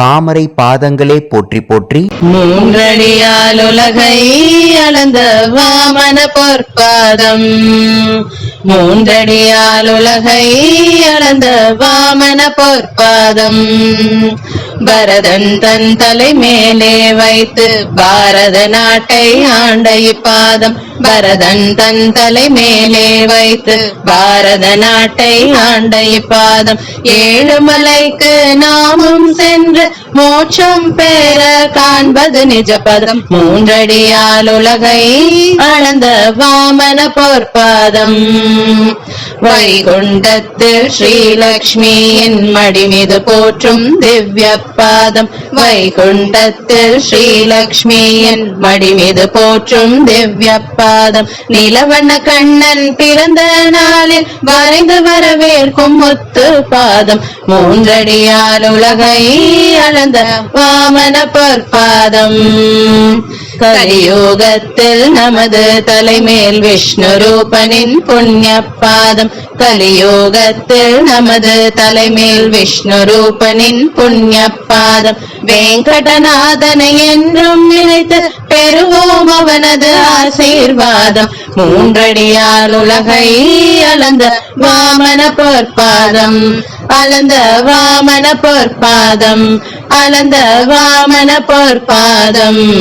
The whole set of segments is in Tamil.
தாமரை பாதங்களே போற்றி போற்றி. மூன்றடியால் உலகை அளந்த வாமன பொற்பாதம். மூன்றடியால் உலகை அளந்த வாமன பொற்பாதம். பரதன் தன் தலை மேலே வைத்து பாரத நாட்டை ஆண்ட இப்பாதம் பரதன் தன் தலை மேலே வைத்து பாரத நாட்டை ஆண்ட இப்பாதம் ஏழு மலைக்கு நாமும் சென்று மோட்சம் பெற காண்பது நிஜ பதம். மூன்றடியால் உலகை அளந்த வாமன பொற்பாதம். வைகுண்டத்தில் ஸ்ரீலக்ஷ்மியின் மடி மீது போற்றும் திவ்ய பாதம் வைகுண்டத்தில் ஸ்ரீலக்ஷ்மியின் மடிமீது போற்றும் திவ்ய பாதம். நிலவண்ண கண்ணன் பிறந்த நாளில் வரைந்து வரவேற்கும் முத்து பாதம். மூன்றடியால் உலகை அளந்த வாமன பொற்பாதம். கலியோகத்தில் நமது தலைமேல் விஷ்ணு ரூபனின் புண்ணிய பாதம். கலியோகத்தில் நமது தலைமேல் விஷ்ணு ரூபனின் புண்ணிய பாதம். வெங்கடநாதனை என்றும் நினைத்து பெறுவோம் அவனது ஆசீர்வாதம். மூன்றடியால் உலகை அளந்த வாமன பொற்பாதம். அளந்த வாமன பொற்பாதம். அளந்த வாமன பொற்பாதம்.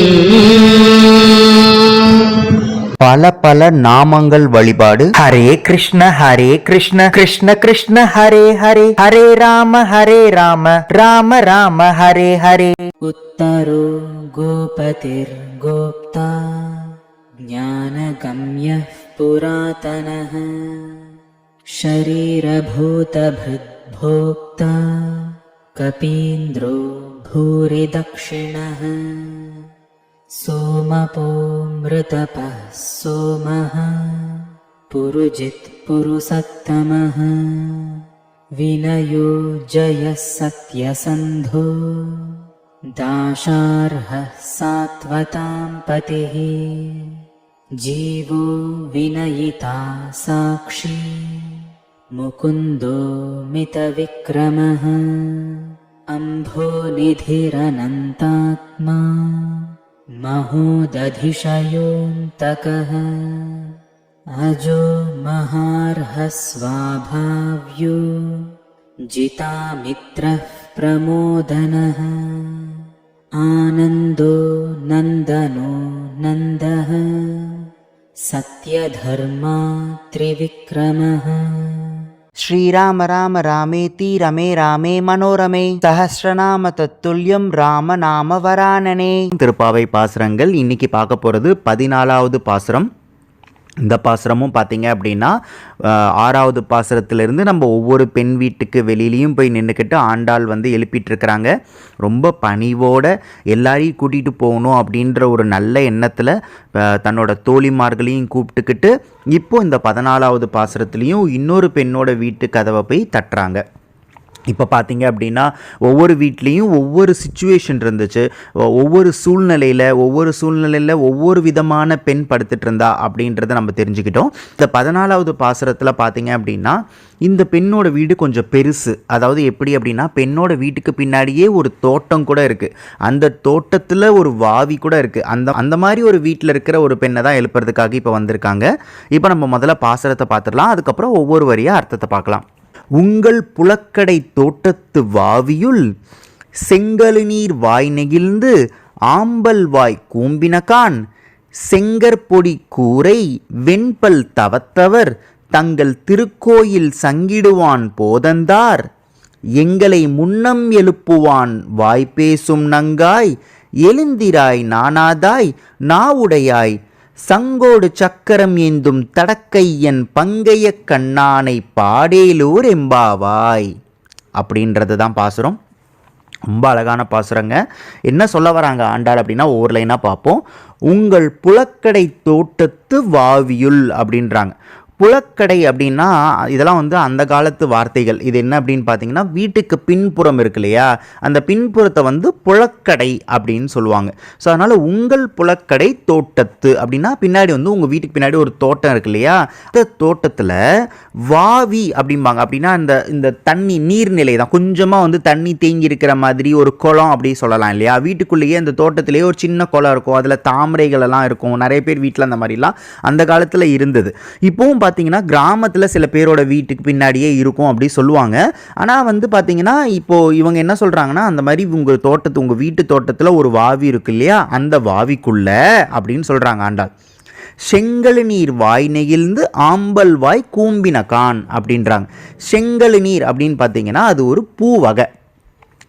பல பல நாமங்கள் வழிபாடு ஹரே கிருஷ்ண ஹரே கிருஷ்ண கிருஷ்ண கிருஷ்ண ஹரே ஹரே ஹரே ராம ஹரே ராம ராம ராம ஹரே ஹரே उत्तरो गोपतिर्गोप्ता ज्ञानगम्यः पुरातनः शरीरभूतभृद्भोक्ता कपीन्द्रो भूरिदक्षिणः सोमपोमृतपः सोमः पुरुजित्पुरुसत्तमः विनयो जयः सत्यसन्धो दाशार्हः सात्वतां पतिः जीवो विनयिता साक्षी मुकुन्दो मितविक्रमः अम्भोनिधिरनन्तात्मा महोदधिशयोऽन्तकः अजो महार्हस्वाभाव्यो जितामित्रः प्रमोदनः। आनन्दो नन्दनो नन्दः। सत्यधर्मा त्रिविक्रमः ஸ்ரீராம ராம ராமேதி ரமே ராமே மனோரமே. சஹசிரநாம தத்துல்யம் ராம நாம வராணனே. திருப்பாவை பாசுரங்கள் இன்னைக்கு பார்க்க போகிறது பதினாலாவது பாசுரம். இந்த பாசுரமும் பார்த்தீங்க அப்படின்னா ஆறாவது பாசுரத்திலிருந்து நம்ம ஒவ்வொரு பெண் வீட்டுக்கு வெளியிலையும் போய் நின்றுக்கிட்டு ஆண்டாள் வந்து எழுப்பிட்டு இருக்கிறாங்க ரொம்ப பணிவோட எல்லாரையும் கூட்டிகிட்டு போகணும் அப்படின்ற ஒரு நல்ல எண்ணத்தில் தன்னோட தோழிமார்களையும் கூப்பிட்டுக்கிட்டு இப்போது இந்த பதினாலாவது பாசுரத்துலேயும் இன்னொரு பெண்ணோட வீட்டு கதவை போய் தட்டுறாங்க. இப்போ பார்த்தீங்க அப்படின்னா ஒவ்வொரு வீட்லேயும் ஒவ்வொரு சுச்சுவேஷன் இருந்துச்சு. ஒவ்வொரு சூழ்நிலையில் ஒவ்வொரு சூழ்நிலையில் ஒவ்வொரு விதமான பெண் படுத்துட்டு இருந்தா அப்படின்றத நம்ம தெரிஞ்சுக்கிட்டோம். இந்த பதினாலாவது பாசுரத்தில் பார்த்தீங்க அப்படின்னா இந்த பெண்ணோட வீடு கொஞ்சம் பெருசு. அதாவது எப்படி அப்படின்னா பெண்ணோட வீட்டுக்கு பின்னாடியே ஒரு தோட்டம் கூட இருக்குது அந்த தோட்டத்தில் ஒரு வாவி கூட இருக்குது அந்த அந்த மாதிரி ஒரு வீட்டில் இருக்கிற ஒரு பெண்ணை தான் எழுப்புறதுக்காக இப்போ வந்திருக்காங்க. இப்போ நம்ம முதல்ல பாசுரத்தை பார்த்துடலாம். அதுக்கப்புறம் ஒவ்வொரு வரியாக அர்த்தத்தை பார்க்கலாம். உங்கள் புலக்கடை தோட்டத்து வாவியுள் செங்கழுநீர் வாய் நெகிழ்ந்து ஆம்பல் வாய் கூம்பினகான் செங்கற்பொடி கூரை வெண்பல் தவத்தவர் தங்கள் திருக்கோயில் சங்கிடுவான் போதந்தார். எங்களை முன்னம் எழுப்புவான் வாய்ப்பேசும் நங்காய். எழுந்திராய் நானாதாய் நாவுடையாய் சங்கோடு சக்கரம் ஏந்தும் தடக்கையன் பங்கைய கண்ணானை பாடேலூர் எம்பாவாய். அப்படின்றது தான் பாசுரம். ரொம்ப அழகான பாசுரங்க. என்ன சொல்ல வராங்க ஆண்டாள் அப்படின்னா ஒவ்வொரு லைனாக பார்ப்போம். உங்கள் புலக்கடை தோட்டத்து வாவியுள் அப்படின்றாங்க. புலக்கடை அப்படின்னா இதெல்லாம் வந்து அந்த காலத்து வார்த்தைகள். இது என்ன அப்படின்னு பார்த்தீங்கன்னா வீட்டுக்கு பின்புறம் இருக்கு இல்லையா? அந்த பின்புறத்தை வந்து புலக்கடை அப்படின்னு சொல்லுவாங்க. ஸோ அதனால் உங்கள் புலக்கடை தோட்டத்து அப்படின்னா பின்னாடி வந்து உங்கள் வீட்டுக்கு பின்னாடி ஒரு தோட்டம் இருக்கு இல்லையா? அந்த தோட்டத்தில் வாவி அப்படிம்பாங்க. அப்படின்னா இந்த இந்த தண்ணி நீர்நிலை தான். கொஞ்சமாக வந்து தண்ணி தேங்கி இருக்கிற மாதிரி ஒரு குளம் அப்படி சொல்லலாம் இல்லையா? வீட்டுக்குள்ளேயே அந்த தோட்டத்திலேயே ஒரு சின்ன குளம் இருக்கும். அதில் தாமரைகள் எல்லாம் இருக்கும். நிறைய பேர் வீட்டில் அந்த மாதிரிலாம் அந்த காலத்தில் இருந்தது. இப்போவும் பார்த்தீங்கன்னா கிராமத்தில் சில பேரோட வீட்டுக்கு பின்னாடியே இருக்கும் அப்படி சொல்லுவாங்க. ஆனால் வந்து பார்த்தீங்கன்னா இப்போது இவங்க என்ன சொல்கிறாங்கன்னா அந்த மாதிரி உங்கள் தோட்டத்து உங்கள் வீட்டு தோட்டத்தில் ஒரு வாவி இருக்கு இல்லையா? அந்த வாவிக்குள்ள அப்படின்னு சொல்கிறாங்க ஆண்டாள். செங்கழு நீர் வாய் நெகிழ்ந்து ஆம்பல் வாய் கூம்பின கான் அப்படின்றாங்க. செங்கழு நீர் அப்படின்னு பார்த்தீங்கன்னா அது ஒரு பூ வகை.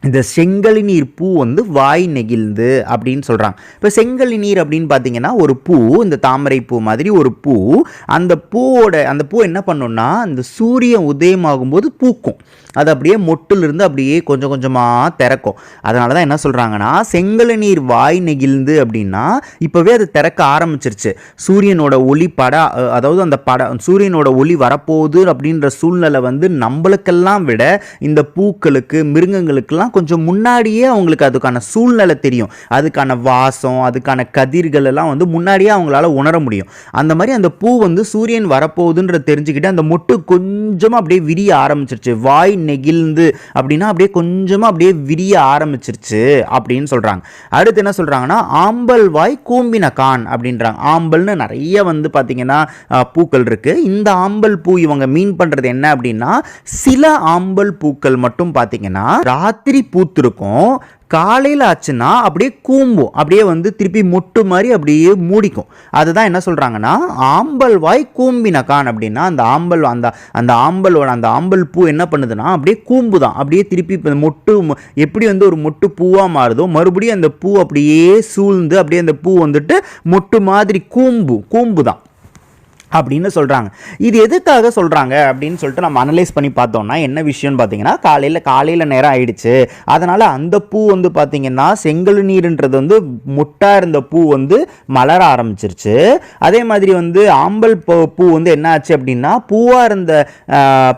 இந்த செங்கலி நீர் பூ வந்து வாய் நெகிழ்ந்து அப்படின்னு சொல்கிறாங்க இப்போ செங்கலி நீர் அப்படின்னு பார்த்தீங்கன்னா ஒரு பூ இந்த தாமரை பூ மாதிரி ஒரு பூ அந்த பூவோட அந்த பூ என்ன பண்ணுன்னா அந்த சூரியன் உதயமாகும்போது பூக்கும். அது அப்படியே மொட்டிலிருந்து அப்படியே கொஞ்சம் கொஞ்சமாக திறக்கும். அதனால தான் என்ன சொல்கிறாங்கன்னா செங்கல நீர் வாய் நெகிழ்ந்து அப்படின்னா இப்போவே அது திறக்க ஆரம்பிச்சிருச்சு. சூரியனோட ஒளி பட அதாவது அந்த பட சூரியனோட ஒளி வரப்போகுது அப்படின்ற சூழ்நிலை வந்து நம்மளுக்கெல்லாம் விட இந்த பூக்களுக்கு மிருகங்களுக்கெல்லாம் கொஞ்சம் முன்னாடியே அவங்களுக்கு அதுக்கான சூழ்நிலை தெரியும். அதுக்கான வாசம் அதுக்கான கதிர்கள் எல்லாம் வந்து முன்னாடியே அவங்களால உணர முடியும். அந்த மாதிரி அந்த பூ வந்து சூரியன் வரப்போகுதுன்ற தெரிஞ்சுக்கிட்டு அந்த மொட்டு கொஞ்சமாக அப்படியே விரிய ஆரம்பிச்சிருச்சு. வாய் நெகிழ்ந்து அப்படின்னா அப்படியே கொஞ்சமாக அப்படியே விரிய ஆரம்பிச்சிருச்சு அப்படின்னு சொல்கிறாங்க அடுத்து என்ன சொல்கிறாங்கன்னா ஆம்பல் வாய் கூம்பின கான் அப்படின்றாங்க. ஆம்பல்னு நிறைய வந்து பார்த்தீங்கன்னா பூக்கள் இருக்குது இந்த ஆம்பல் பூ இவங்க மீன் பண்ணுறது என்ன அப்படின்னா சில ஆம்பல் பூக்கள் மட்டும் பார்த்தீங்கன்னா ராத்திரி பூத்திருக்கும். காலையில் ஆச்சுன்னா அப்படியே கூம்பும். அப்படியே வந்து திருப்பி மொட்டு மாதிரி அப்படியே மூடிக்கும். அதுதான் என்ன சொல்கிறாங்கன்னா ஆம்பல் வாய் கூம்பின கான் அப்படின்னா அந்த ஆம்பல் அந்த அந்த ஆம்பலோட அந்த ஆம்பல் பூ என்ன பண்ணுதுன்னா அப்படியே கூம்பு தான் அப்படியே திருப்பி மொட்டு மொ- எப்படி வந்து ஒரு மொட்டு பூவாக மாறுதோ மறுபடியும் அந்த பூ அப்படியே சூழ்ந்து அப்படியே அந்த பூ வந்துட்டு மொட்டு மாதிரி கூம்பு கூம்பு தான் அப்படின்னு சொல்கிறாங்க இது எதுக்காக சொல்கிறாங்க அப்படின்னு சொல்லிட்டு நம்ம அனலைஸ் பண்ணி பார்த்தோம்னா என்ன விஷயம்னு பார்த்தீங்கன்னா காலையில் காலையில் நேரம் ஆயிடுச்சு. அதனால் அந்த பூ வந்து பார்த்தீங்கன்னா செங்கல் நீருன்றது வந்து முட்டாக இருந்த பூ வந்து மலர ஆரம்பிச்சிருச்சு. அதே மாதிரி வந்து ஆம்பல் பூ- பூ வந்து என்ன ஆச்சு அப்படின்னா பூவாக இருந்த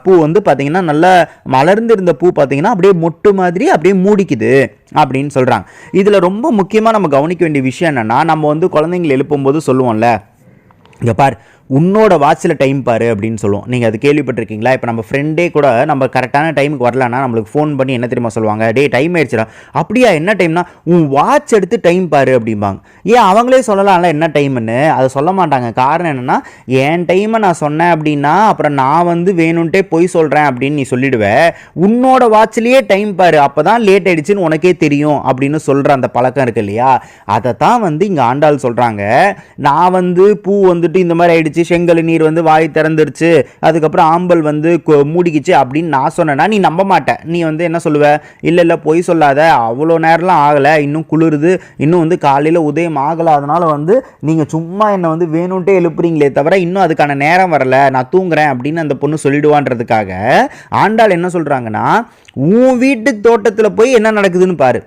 பூ வந்து பார்த்தீங்கன்னா நல்லா மலர்ந்து இருந்த பூ பார்த்தீங்கன்னா அப்படியே மொட்டு மாதிரி அப்படியே மூடிக்குது அப்படின்னு சொல்கிறாங்க இதில் ரொம்ப முக்கியமாக நம்ம கவனிக்க வேண்டிய விஷயம் என்னென்னா நம்ம வந்து குழந்தைங்களை எழுப்பும்போது சொல்லுவோம்ல இங்கே பார் உன்னோட வாட்சில் டைம் பாரு அப்படின்னு சொல்லுவோம். நீங்கள் அது கேள்விப்பட்டிருக்கீங்களா? இப்போ நம்ம ஃப்ரெண்டே கூட நம்ம கரெக்டான டைமுக்கு வரலன்னா நம்மளுக்கு ஃபோன் பண்ணி என்ன தெரியுமா சொல்லுவாங்க? டே டைம் ஆயிடுச்சுடா. அப்படியா என்ன டைம்னா உன் வாட்ச் எடுத்து டைம் பாரு அப்படிம்பாங்க. ஏன் அவங்களே சொல்லலாம்ல என்ன டைம்னு அதை சொல்ல மாட்டாங்க. காரணம் என்னென்னா என் டைமை நான் சொன்னேன் அப்படின்னா அப்புறம் நான் வந்து வேணும்ன்ட்டே பொய் சொல்கிறேன் அப்படின்னு நீ சொல்லிடுவேன் உன்னோட வாட்ச்லேயே டைம் பாரு அப்போ தான் லேட் ஆயிடுச்சுன்னு உனக்கே தெரியும் அப்படின்னு சொல்கிற அந்த பழக்கம் இருக்கு இல்லையா? அதை தான் வந்து இங்கே ஆண்டாள் சொல்கிறாங்க நான் வந்து பூ வந்துட்டு இந்த மாதிரி ஆயிடுச்சு செங்கல் நீர் வந்து வாய் திறந்துருச்சு அதுக்கப்புறம் ஆம்பல் வந்து மூடிக்கிச்சு அப்படின்னு நான் சொன்னேன்னா நீ நம்ப மாட்டேன் நீ வந்து என்ன சொல்லுவ? இல்லை இல்லை பொய் சொல்லாத. அவ்வளோ நேரம்லாம் ஆகலை. இன்னும் குளிருது. இன்னும் வந்து காலையில் உதயம் ஆகலை அதனால் வந்து நீங்கள் சும்மா என்னை வந்து வேணும்ட்டே எழுப்புறீங்களே தவிர இன்னும் அதுக்கான நேரம் வரல. நான் தூங்குறேன் அப்படின்னு அந்த பொண்ணு சொல்லிடுவான்றதுக்காக ஆண்டாள் என்ன சொல்கிறாங்கன்னா உன் வீட்டு தோட்டத்தில் போய் என்ன நடக்குதுன்னு பாரு.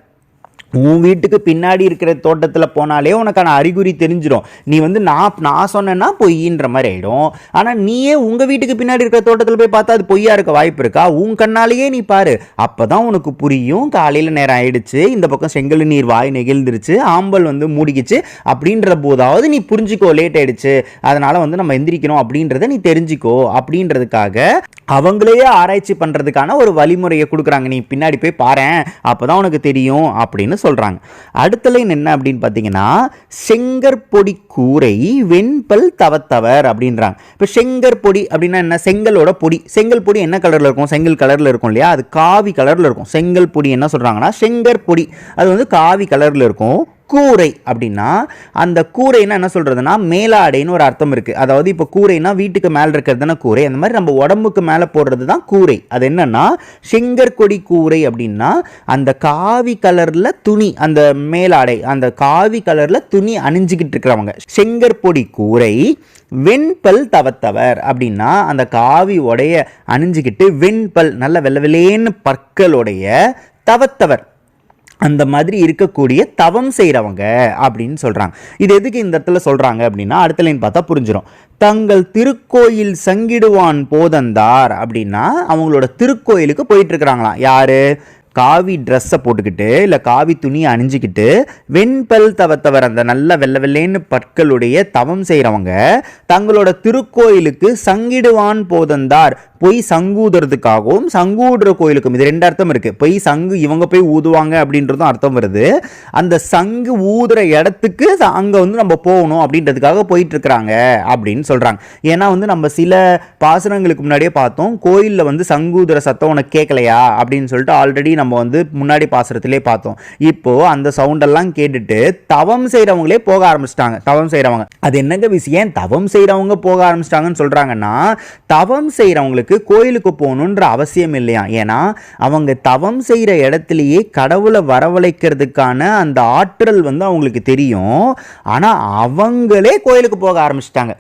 உன் வீட்டுக்கு பின்னாடி இருக்கிற தோட்டத்தில் போனாலே உனக்கான அறிகுறி தெரிஞ்சிடும் நீ வந்து நான் நான் சொன்னேன்னா பொய்ன்ற மாதிரி ஆகிடும் ஆனால் நீயே உங்கள் வீட்டுக்கு பின்னாடி இருக்கிற தோட்டத்தில் போய் பார்த்தா அது பொய்யா இருக்க வாய்ப்பு இருக்கா? உன் கண்ணாலேயே நீ பாரு. அப்போ தான் உனக்கு புரியும். காலையில் நேரம் ஆயிடுச்சு. இந்த பக்கம் செங்கல் நீர் வாய் நெகிழ்ந்துருச்சு. ஆம்பல் வந்து மூடிக்கிச்சு. அப்படின்ற போதாவது நீ புரிஞ்சுக்கோ லேட் ஆயிடுச்சு. அதனால் வந்து நம்ம எந்திரிக்கணும் அப்படின்றத நீ தெரிஞ்சுக்கோ. அப்படின்றதுக்காக அவங்களையே ஆராய்ச்சி பண்ணுறதுக்கான ஒரு வழிமுறையை கொடுக்குறாங்க. நீ பின்னாடி போய் பாரேன். அப்போ தான் உனக்கு தெரியும் அப்படின்னு சொல்கிறாங்க அடுத்த லைன் என்ன அப்படின்னு பார்த்தீங்கன்னா செங்கற்பொடி கூரை வெண்பல் தவத்தவர் அப்படின்றாங்க. இப்போ செங்கற்பொடி அப்படின்னா என்ன? செங்கலோட பொடி. செங்கல் பொடி என்ன கலரில் இருக்கும்? செங்கல் கலரில் இருக்கும் இல்லையா? அது காவி கலரில் இருக்கும். செங்கல் பொடி என்ன சொல்கிறாங்கன்னா செங்கற்பொடி அது வந்து காவி கலரில் இருக்கும். கூரை அப்படின்னா அந்த கூரைன்னா என்ன சொல்கிறதுனா மேலாடைன்னு ஒரு அர்த்தம் இருக்குது அதாவது இப்போ கூரைனா வீட்டுக்கு மேலே இருக்கிறது தானே கூரை. அந்த மாதிரி நம்ம உடம்புக்கு மேலே போடுறது தான் கூரை. அது என்னன்னா செங்கற்கொடி கூரை அப்படின்னா அந்த காவி கலரில் துணி அந்த மேலாடை அந்த காவி கலரில் துணி அணிஞ்சிக்கிட்டு இருக்கிறவங்க. செங்கற்பொடி கூரை வெண்பல் தவத்தவர் அப்படின்னா அந்த காவி உடைய அணிஞ்சிக்கிட்டு வெண்பல் நல்ல வெள்ளவெளேன்னு பற்களுடைய தவத்தவர். அந்த மாதிரி இருக்கக்கூடிய தவம் செய்கிறவங்க அப்படின்னு சொல்கிறாங்க இது எதுக்கு இந்த இடத்துல சொல்கிறாங்க அப்படின்னா அடுத்த லைன் பார்த்தா புரிஞ்சிடும் தங்கள் திருக்கோயில் சங்கிடுவான் போதந்தார் அப்படின்னா அவங்களோட திருக்கோயிலுக்கு போயிட்டுருக்குறாங்களாம். யார்? காவி ட்ரெஸ்ஸை போட்டுக்கிட்டு இல்லை காவி துணியை அணிஞ்சிக்கிட்டு வெண்பல் தவத்தவர் அந்த நல்ல வெள்ளை வெள்ளைன்னு பற்களுடைய தவம் செய்கிறவங்க தங்களோட திருக்கோயிலுக்கு சங்கிடுவான் போதந்தார். பொய் சங்கூதுறதுக்காகவும் சங்கூடுற கோயிலுக்கும் இது ரெண்டு அர்த்தம் இருக்கு. பொய் சங்கு இவங்க போய் ஊதுவாங்க அப்படின்றதும் அர்த்தம் வருது. அந்த சங்கு ஊதுற இடத்துக்கு அங்கே அங்க வந்து நம்ம போகணும் அப்படின்றதுக்காக போயிட்டு இருக்கிறாங்க அப்படின்னு சொல்றாங்க. ஏன்னா வந்து நம்ம சில பாசனங்களுக்கு முன்னாடியே பார்த்தோம் கோயிலில் வந்து சங்கூதுற சத்தம் உனக்கு கேட்கலையா அப்படின்னு சொல்லிட்டு ஆல்ரெடி நம்ம வந்து முன்னாடி பாசுரத்திலே பார்த்தோம். இப்போ அந்த சவுண்டெல்லாம் கேட்டுட்டு தவம் செய்கிறவங்களே போக ஆரம்பிச்சிட்டாங்க. தவம் செய்கிறவங்க அது என்னங்க விஷயம்? தவம் செய்கிறவங்க போக ஆரம்பிச்சிட்டாங்கன்னு சொல்கிறாங்கன்னா தவம் செய்கிறவங்களுக்கு கோயிலுக்கு போகணுன்ற அவசியம் இல்லையா? ஏன்னா அவங்க தவம் செய்கிற இடத்துலையே கடவுளை வரவழைக்கிறதுக்கான அந்த ஆற்றல் வந்து அவங்களுக்கு தெரியும். ஆனால் அவங்களே கோயிலுக்கு போக ஆரம்பிச்சிட்டாங்க.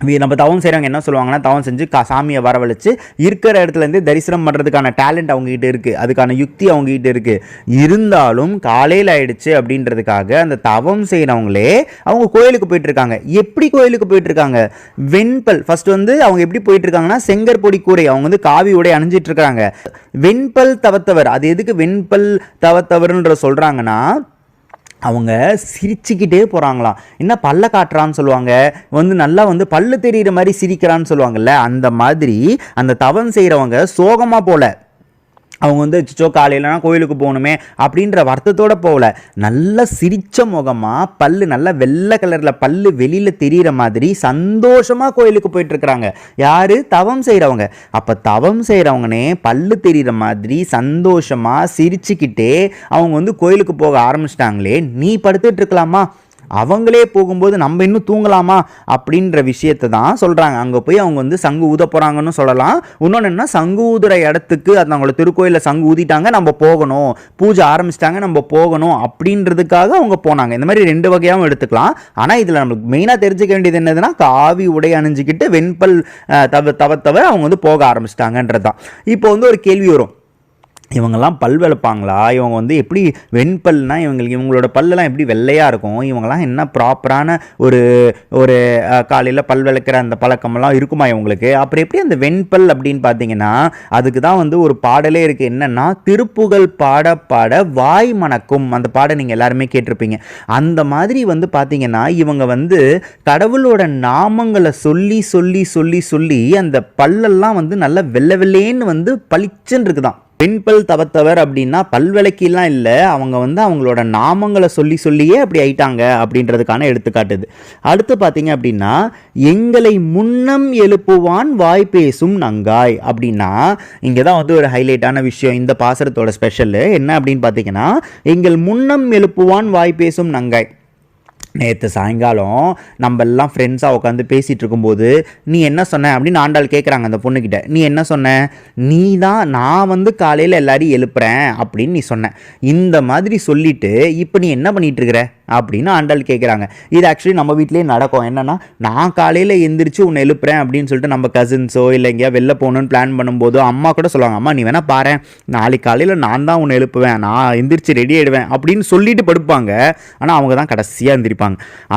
நம்ம தவம் செய்கிறவங்க என்ன சொல்லுவாங்கன்னா தவம் செஞ்சு கா சாமியை வரவழைச்சு இருக்கிற இடத்துலேருந்து தரிசனம் பண்ணுறதுக்கான டேலண்ட் அவங்ககிட்ட இருக்குது அதுக்கான யுக்தி அவங்ககிட்ட இருக்குது இருந்தாலும் காலையில் ஆயிடுச்சு அப்படின்றதுக்காக அந்த தவம் செய்கிறவங்களே அவங்க கோயிலுக்கு போயிட்டுருக்காங்க. எப்படி கோயிலுக்கு போயிட்டுருக்காங்க? வெண்பல் ஃபர்ஸ்ட் வந்து அவங்க எப்படி போயிட்டுருக்காங்கன்னா செங்கற்பொடி கூரை அவங்க வந்து காவி உடை அணிஞ்சிட்டு வெண்பல் தவத்தவர் அது எதுக்கு வெண்பல் தவத்தவர்ன்ற சொல்கிறாங்கன்னா அவங்க சிரிச்சுக்கிட்டே போகிறாங்களாம் என்ன பல்ல காட்டுறான்னு சொல்லுவாங்க. வந்து நல்லா வந்து பல்லு தெரிகிற மாதிரி சிரிக்கிறான்னு சொல்லுவாங்கல்ல அந்த மாதிரி அந்த தவம் செய்கிறவங்க சோகமாக போல. அவங்க வந்து சிச்சோ காலையிலனா கோயிலுக்கு போகணுமே அப்படின்ற வருத்தத்தோடு போகல. நல்ல சிரித்த முகமாக பல்லு நல்லா வெள்ளை கலரில் பல்லு வெளியில் தெரிகிற மாதிரி சந்தோஷமாக கோயிலுக்கு போயிட்டுருக்குறாங்க. யார்? தவம் செய்கிறவங்க அப்போ தவம் செய்கிறவங்கனே பல்லு தெரிகிற மாதிரி சந்தோஷமாக சிரிச்சுக்கிட்டே அவங்க வந்து கோயிலுக்கு போக ஆரம்பிச்சிட்டாங்களே நீ படுத்துட்டு இருக்கலாமா? அவங்களே போகும்போது நம்ம இன்னும் தூங்கலாமா அப்படின்ற விஷயத்தை தான் சொல்கிறாங்க அங்கே போய் அவங்க வந்து சங்கு ஊத போகிறாங்கன்னு சொல்லலாம். இன்னொன்று என்ன சங்கு ஊதுற இடத்துக்கு அது அவங்களோட திருக்கோயிலில் சங்கு ஊதிட்டாங்க நம்ம போகணும். பூஜை ஆரம்பிச்சிட்டாங்க நம்ம போகணும் அப்படின்றதுக்காக அவங்க போனாங்க. இந்த மாதிரி ரெண்டு வகையாகவும் எடுத்துக்கலாம். ஆனால் இதில் நம்மளுக்கு மெயினாக தெரிஞ்சுக்க வேண்டியது என்னதுன்னா காவி உடை அணிஞ்சிக்கிட்டு வெண்பல் தவ தவ தவிர அவங்க வந்து போக ஆரம்பிச்சிட்டாங்கன்றது தான் இப்போ வந்து ஒரு கேள்வி வரும். இவங்கெல்லாம் பல் வளர்ப்பாங்களா இவங்க வந்து எப்படி வெண்பல்னா இவங்களுக்கு இவங்களோட பல்லெல்லாம் எப்படி வெள்ளையாக இருக்கும்? இவங்கெல்லாம் என்ன ப்ராப்பரான ஒரு ஒரு காலையில் பல் விளக்குற அந்த பழக்கமெல்லாம் இருக்குமா இவங்களுக்கு? அப்புறம் எப்படி அந்த வெண்பல் அப்படின்னு பார்த்தீங்கன்னா அதுக்கு தான் வந்து ஒரு பாடலே இருக்குது என்னென்னா திருப்புகழ் பாட பாட வாய் மணக்கும். அந்த பாடம் நீங்கள் எல்லாருமே கேட்டிருப்பீங்க. அந்த மாதிரி வந்து பார்த்தீங்கன்னா இவங்க வந்து கடவுளோட நாமங்களை சொல்லி சொல்லி சொல்லி சொல்லி அந்த பல்லெல்லாம் வந்து நல்லா வெள்ளை வெள்ளேன்னு வந்து பளிச்சுன்னு இருக்குதான் பெண்பல் தவத்தவர் அப்படின்னா பல்விளக்கிலாம் இல்லை. அவங்க வந்து அவங்களோட நாமங்களை சொல்லி சொல்லியே அப்படி ஆயிட்டாங்க அப்படின்றதுக்கான எடுத்துக்காட்டுது அடுத்து பார்த்தீங்க அப்படின்னா எங்களை முன்னம் எழுப்புவான் வாய் பேசும் நங்காய். அப்படின்னா இங்கே தான் வந்து ஒரு ஹைலைட்டான விஷயம் இந்த பாசரத்தோட ஸ்பெஷல் என்ன அப்படின்னு பார்த்தீங்கன்னா எங்கள் முன்னம் எழுப்புவான் வாய் பேசும் நங்காய். நேற்று சாயங்காலம் நம்ம எல்லாம் ஃப்ரெண்ட்ஸாக உட்காந்து பேசிகிட்டு இருக்கும்போது நீ என்ன சொன்ன? அப்படின்னு ஆண்டாள் கேட்குறாங்க அந்த பொண்ணுக்கிட்ட நீ என்ன சொன்ன? நீ தான் நான் வந்து காலையில் எல்லாரையும் எழுப்புறேன் அப்படின்னு நீ சொன்ன. இந்த மாதிரி சொல்லிவிட்டு இப்போ நீ என்ன பண்ணிட்டு இருக்கிற? அப்படின்னு ஆண்டாள் கேட்குறாங்க இது ஆக்சுவலி நம்ம வீட்லேயே நடக்கும். என்னென்னா நான் காலையில் எந்திரிச்சு உன்னை எழுப்புறேன் அப்படின்னு சொல்லிட்டு நம்ம கசின்ஸோ இல்லை எங்கேயா வெளில போகணுன்னு பிளான் பண்ணும்போது அம்மா கூட சொல்லுவாங்க அம்மா நீ வேணா பாரு நாளைக்கு காலையில் நான் தான் உன்னை எழுப்புவேன். நான் எந்திரிச்சு ரெடி ஆகிடுவேன் அப்படின்னு சொல்லிட்டு படுப்பாங்க. ஆனால் அவங்க தான் கடைசியாக எந்திரிப்பாங்க.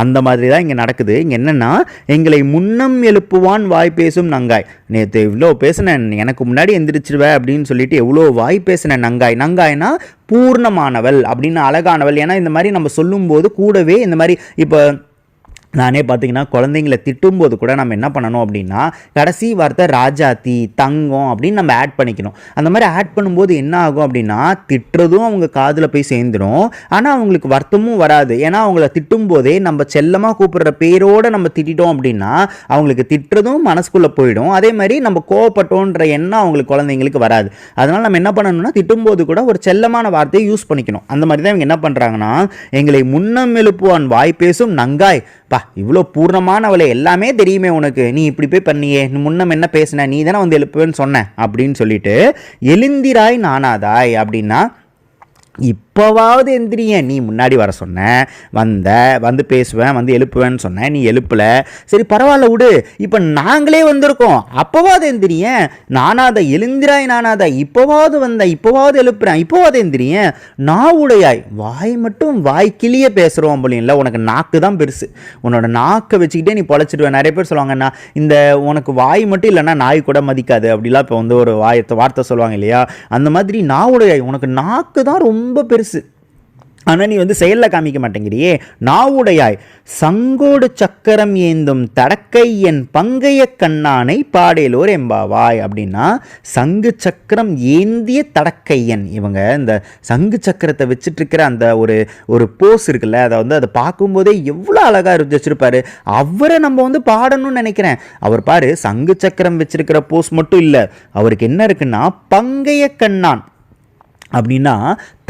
அந்த மாதிரி தான் இங்கே நடக்குது. இங்கே என்னென்னா எங்களை முன்னம் எழுப்புவான் வாய் பேசும் நங்காய். நேற்று இவ்வளோ பேசினேன் எனக்கு முன்னாடி எந்திரிச்சிருவேன் அப்படின்னு சொல்லிட்டு எவ்வளோ வாய் பேசினேன் நங்காய். நங்காய்னா பூர்ணமானவள் அப்படின்னு அழகானவள். ஏன்னா இந்த மாதிரி நம்ம சொல்லும்போது கூடவே இந்த மாதிரி இப்போ நானே பார்த்தீங்கன்னா குழந்தைங்கள திட்டும்போது கூட நம்ம என்ன பண்ணணும் அப்படின்னா கடைசி வார்த்தை ராஜாத்தி தங்கம் அப்படின்னு நம்ம ஆட் பண்ணிக்கணும். அந்த மாதிரி ஆட் பண்ணும்போது என்ன ஆகும் அப்படின்னா திட்டுறதும் அவங்க காதில் போய் சேர்ந்துடும். ஆனால் அவங்களுக்கு வருத்தமும் வராது. ஏன்னா அவங்கள திட்டும் போதே நம்ம செல்லமாக கூப்பிடுற பேரோடு நம்ம திட்டிட்டோம் அப்படின்னா அவங்களுக்கு திட்டுறதும் மனசுக்குள்ளே போயிடும். அதே மாதிரி நம்ம கோவப்பட்டோன்ற எண்ணம் அவங்களுக்கு குழந்தைங்களுக்கு வராது. அதனால் நம்ம என்ன பண்ணணும்னா திட்டும்போது கூட ஒரு செல்லமான வார்த்தையை யூஸ் பண்ணிக்கணும். அந்த மாதிரி தான் இவங்க என்ன பண்ணுறாங்கன்னா எங்களை முன்னம் எழுப்புவான் வாய் பேசும் நங்காய் பா இவ்வளோ பூர்ணமானவளே எல்லாமே தெரியுமே உனக்கு. நீ இப்படி போய் பண்ணியே முன்னம் என்ன பேசின நீ தானே வந்து எழுப்புவேன்னு சொன்ன அப்படின்னு சொல்லிட்டு எழுந்திராய் நானாதாய் அப்படின்னா இப்போவாவது எந்திரியன் நீ முன்னாடி வர சொன்ன வந்த வந்து பேசுவேன் வந்து எழுப்புவேன்னு சொன்னேன் நீ எழுப்பல. சரி பரவாயில்ல விடு. இப்போ நாங்களே வந்திருக்கோம். அப்போவாவது எந்திரியன் நானாத எழுந்திராய் நானாத இப்போவாவது வந்த இப்போவாவது எழுப்புறேன் இப்போவாவது எந்திரியன் நான் உடையாய். வாய் மட்டும் வாய் கிளிய பேசுகிறோம் அப்படின்ல உனக்கு நாக்கு தான் பெருசு. உன்னோட நாக்கை வச்சுக்கிட்டே நீ பொழைச்சிடுவேன். நிறைய பேர் சொல்லுவாங்கண்ணா இந்த உனக்கு வாய் மட்டும் இல்லைன்னா நாய் கூட மதிக்காது. அப்படிலாம் இப்போ வந்து ஒரு வாயத்தை வார்த்தை சொல்லுவாங்க இல்லையா? அந்த மாதிரி நான் உடையாய். உனக்கு நாக்கு தான் ரொம்ப ரொம்ப பெருசு. ஆனால் நீ வந்து செயலில் காமிக்க மாட்டேங்கிறியே. நாவுடையாய் சங்கோடு சக்கரம் ஏந்தும் தடக்கை என் பங்கைய கண்ணானை பாடேலோர் எம்பாவாய். அப்படின்னா சங்கு சக்கரம் ஏந்திய தடக்கையன் இவங்க இந்த சங்கு சக்கரத்தை வச்சுட்ருக்கிற அந்த ஒரு ஒரு போஸ் இருக்குல்ல அதை வந்து அதை பார்க்கும்போதே எவ்வளோ அழகாக இருந்து வச்சிருப்பாரு. அவரை நம்ம வந்து பாடணும்னு நினைக்கிறேன். அவர் பாரு சங்கு சக்கரம் வச்சிருக்கிற போஸ் மட்டும் இல்லை அவருக்கு என்ன இருக்குன்னா பங்கைய கண்ணான். அப்படின்னா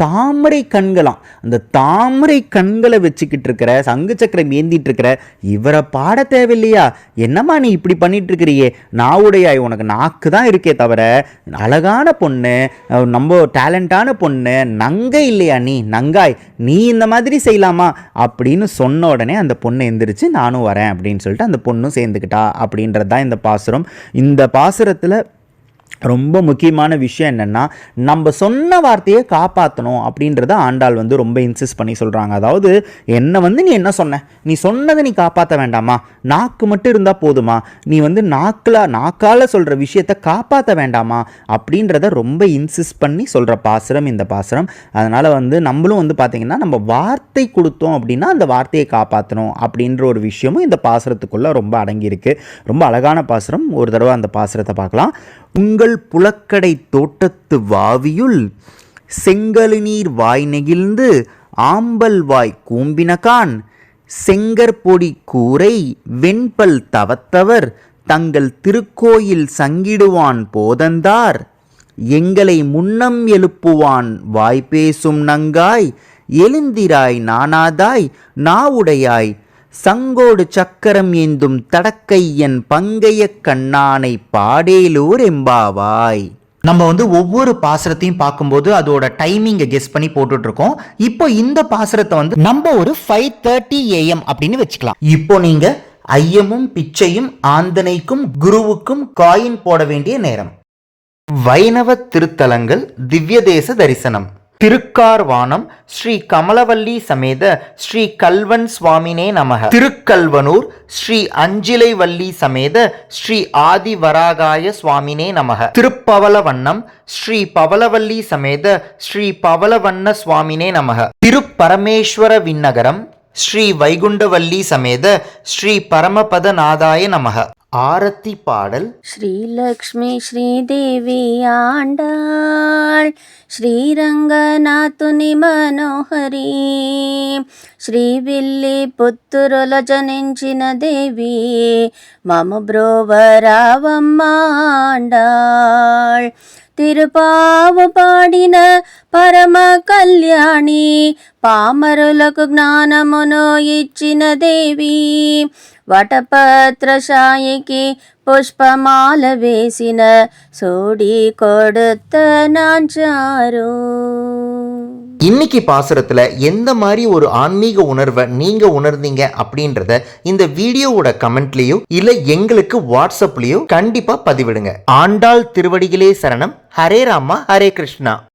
தாமரை கண்களாம். அந்த தாமரை கண்களை வச்சுக்கிட்டு இருக்கிற சங்கு சக்கரம் ஏந்திட்டு இருக்கிற இவரை பாட தேவையில்லையா? என்னம்மா நீ இப்படி பண்ணிட்டு இருக்கிறியே நாவுடையாய் உனக்கு நாக்கு தான் இருக்கே தவிர அழகான பொண்ணு நம்ம டேலண்டான பொண்ணு நங்கை இல்லையா நீ? நங்காய் நீ இந்த மாதிரி செய்யலாமா? அப்படின்னு சொன்ன உடனே அந்த பொண்ணு எந்திரிச்சு நானும் வரேன் அப்படின்னு சொல்லிட்டு அந்த பொண்ணும் சேர்ந்துக்கிட்டா அப்படின்றது தான் இந்த பாசுரம். இந்த பாசுரத்தில் ரொம்ப முக்கியமான விஷயம் என்னென்னா நம்ம சொன்ன வார்த்தையை காப்பாற்றணும் அப்படின்றத ஆண்டாள் வந்து ரொம்ப இன்சிஸ்ட் பண்ணி சொல்கிறாங்க அதாவது என்னை வந்து நீ என்ன சொன்ன? நீ சொன்னதை நீ காப்பாற்ற வேண்டாமா? நாக்கு மட்டும் இருந்தால் போதுமா? நீ வந்து நாக்கில் நாக்கால் சொல்கிற விஷயத்தை காப்பாற்ற வேண்டாமா? அப்படின்றத ரொம்ப இன்சிஸ்ட் பண்ணி சொல்கிற பாசுரம் இந்த பாசுரம். அதனால் வந்து நம்மளும் வந்து பார்த்திங்கன்னா நம்ம வார்த்தை கொடுத்தோம் அப்படின்னா அந்த வார்த்தையை காப்பாற்றணும் அப்படின்ற ஒரு விஷயமும் இந்த பாசுரத்துக்குள்ளே ரொம்ப அடங்கியிருக்கு ரொம்ப அழகான பாசுரம். ஒரு தடவை அந்த பாசுரத்தை பார்க்கலாம். உங்கள் புலக்கடை தோட்டத்து வாவியுள் செங்கழுநீர் வாய் நெகிழ்ந்து ஆம்பல் வாய் கூம்பினகான். செங்கற்பொடி கூரை வெண்பல் தவத்தவர் தங்கள் திருக்கோயில் சங்கிடுவான் போதந்தார். எங்களை முன்னம் எழுப்புவான் வாய் பேசும் நங்காய். எழுந்திராய் நானாதாய் நாவுடையாய் சங்கோடு சக்கரம் ஏந்தும் தடக்கையன் பங்கைய கண்ணானை பாடேலூர் எம்பாவாய். நம்ம வந்து ஒவ்வொரு பாசுரத்தையும் பார்க்கும்போது அதோட டைமிங்கை கெஸ் பண்ணி போட்டுட்டு இருக்கோம் இப்போ இந்த பாசுரத்தை வந்து நம்ம ஒரு ஃபைவ் தேர்ட்டி ஏஎம் அப்படின்னு வச்சுக்கலாம். இப்போ நீங்க ஐயமும் பிச்சையும் ஆந்தனைக்கும் குருவுக்கும் காயின் போட வேண்டிய நேரம். வைணவ திருத்தலங்கள் திவ்ய தேச தரிசனம். திருக்கார்வானம் ஸ்ரீ கமலவல்லி சமேத ஸ்ரீ கல்வன் சுவாமினே நமக. திருக்கல்வனூர் ஸ்ரீ அஞ்சிலை வள்ளி சமேத ஸ்ரீ ஆதிவராகாய சுவாமினே நமக. திருப்பவலவண்ணம் ஸ்ரீ பவலவல்லி சமேத ஸ்ரீ பவலவண்ண சுவாமினே நமக. திருப்பரமேஸ்வர விண்ணகரம் ஸ்ரீ வைகுண்டவல்லி சமேத ஸ்ரீ பரமபதநாதாய நமக. ஆரத்தி பாடல் శ్రీలక్ష్మి శ్రీదేవి ఆండాళ్ శ్రీరంగనాథుని మనోహరి శ్రీవిల్లి పుత్తురుల జనించిన దేవి మమ బ్రోవరావమ్మ ఆండాళ్ తిరుపావు పాడిన పరమ కళ్యాణి పామరులకు జ్ఞానమును ఇచ్చిన దేవి వటపత్రశాయికి పుష్పమాల వేసిన సోడి కొడుత నాంచారు இன்னைக்கு பாசுரத்தில் எந்த மாதிரி ஒரு ஆன்மீக உணர்வை நீங்கள் உணர்ந்தீங்க அப்படின்றத இந்த வீடியோவோட கமெண்ட்லேயோ இல்லை எங்களுக்கு வாட்ஸ்அப்லயோ கண்டிப்பாக பதிவிடுங்க. ஆண்டாள் திருவடிகளே சரணம். ஹரே ராமா ஹரே கிருஷ்ணா.